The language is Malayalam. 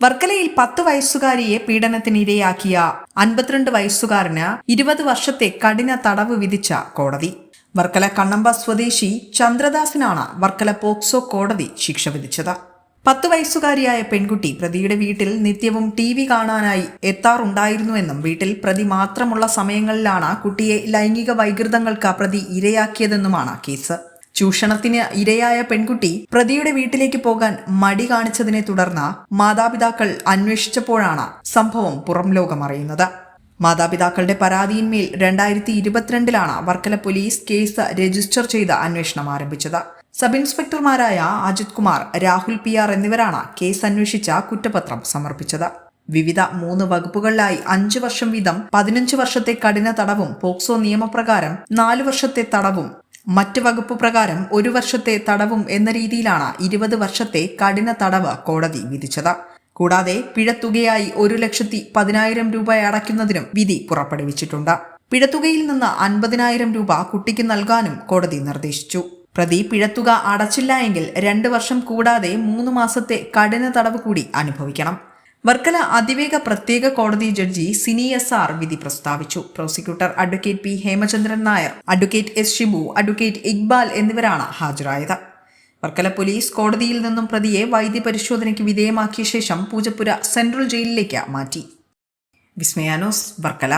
വർക്കലയിൽ പത്ത് വയസ്സുകാരിയെ പീഡനത്തിനിരയാക്കിയ അൻപത്തിരണ്ട് വയസ്സുകാരന് ഇരുപത് വർഷത്തെ കഠിന തടവ് വിധിച്ച കോടതി. വർക്കല കണ്ണമ്പ സ്വദേശി ചന്ദ്രദാസിനാണ് വർക്കല പോക്സോ കോടതി ശിക്ഷ വിധിച്ചത്. പത്ത് വയസ്സുകാരിയായ പെൺകുട്ടി പ്രതിയുടെ വീട്ടിൽ നിത്യവും ടി വി കാണാനായി എത്താറുണ്ടായിരുന്നുവെന്നും വീട്ടിൽ പ്രതി മാത്രമുള്ള സമയങ്ങളിലാണ് കുട്ടിയെ ലൈംഗിക വൈകൃതങ്ങൾക്ക് പ്രതി ഇരയാക്കിയതെന്നുമാണ് കേസ്. ചൂഷണത്തിന് ഇരയായ പെൺകുട്ടി പ്രതിയുടെ വീട്ടിലേക്ക് പോകാൻ മടി കാണിച്ചതിനെ തുടർന്ന് മാതാപിതാക്കൾ അന്വേഷിച്ചപ്പോഴാണ് സംഭവം പുറം ലോകമറിയുന്നത് മാതാപിതാക്കളുടെ പരാതിയിന്മേൽ രണ്ടായിരത്തി ഇരുപത്തിരണ്ടിലാണ് വർക്കല പോലീസ് കേസ് രജിസ്റ്റർ ചെയ്ത് അന്വേഷണം ആരംഭിച്ചത്. സബ് ഇൻസ്പെക്ടർമാരായ അജിത് കുമാർ രാഹുൽ പി ആർ എന്നിവരാണ് കേസ് അന്വേഷിച്ച കുറ്റപത്രം സമർപ്പിച്ചത്. വിവിധ മൂന്ന് വകുപ്പുകളിലായി അഞ്ച് വർഷം വീതം പതിനഞ്ച് വർഷത്തെ കഠിന തടവും പോക്സോ നിയമപ്രകാരം നാല് വർഷത്തെ തടവും മറ്റ് വകുപ്പ് പ്രകാരം ഒരു വർഷത്തെ തടവും എന്ന രീതിയിലാണ് ഇരുപത് വർഷത്തെ കഠിന തടവ് കോടതി വിധിച്ചത്. കൂടാതെ പിഴത്തുകയായി ഒരു ലക്ഷത്തി പതിനായിരം രൂപ അടയ്ക്കുന്നതിനും വിധി പുറപ്പെടുവിച്ചിട്ടുണ്ട്. പിഴത്തുകയിൽ നിന്ന് അൻപതിനായിരം രൂപ കുട്ടിക്ക് നൽകാനും കോടതി നിർദ്ദേശിച്ചു. പ്രതി പിഴത്തുക അടച്ചില്ല എങ്കിൽ രണ്ട് വർഷം കൂടാതെ മൂന്ന് മാസത്തെ കഠിന തടവ് കൂടി അനുഭവിക്കണം. വർക്കല അതിവേഗ പ്രത്യേക കോടതി ജഡ്ജി സിനി എസ് ആർ വിധി പ്രസ്താവിച്ചു. Prosecutor advocate P Hemachandran Nair advocate S Shibu advocate Iqbal എന്നിവരാണ് ഹാജരായത്. വർക്കല പോലീസ് കോടതിയിൽ നിന്നും പ്രതിയെ വൈദ്യ പരിശോധനയ്ക്ക് വിധേയമാക്കിയ ശേഷം പൂജപ്പുര സെൻട്രൽ ജയിലിലേക്ക് മാറ്റി. വിസ്മയാനോസ് വർക്കല.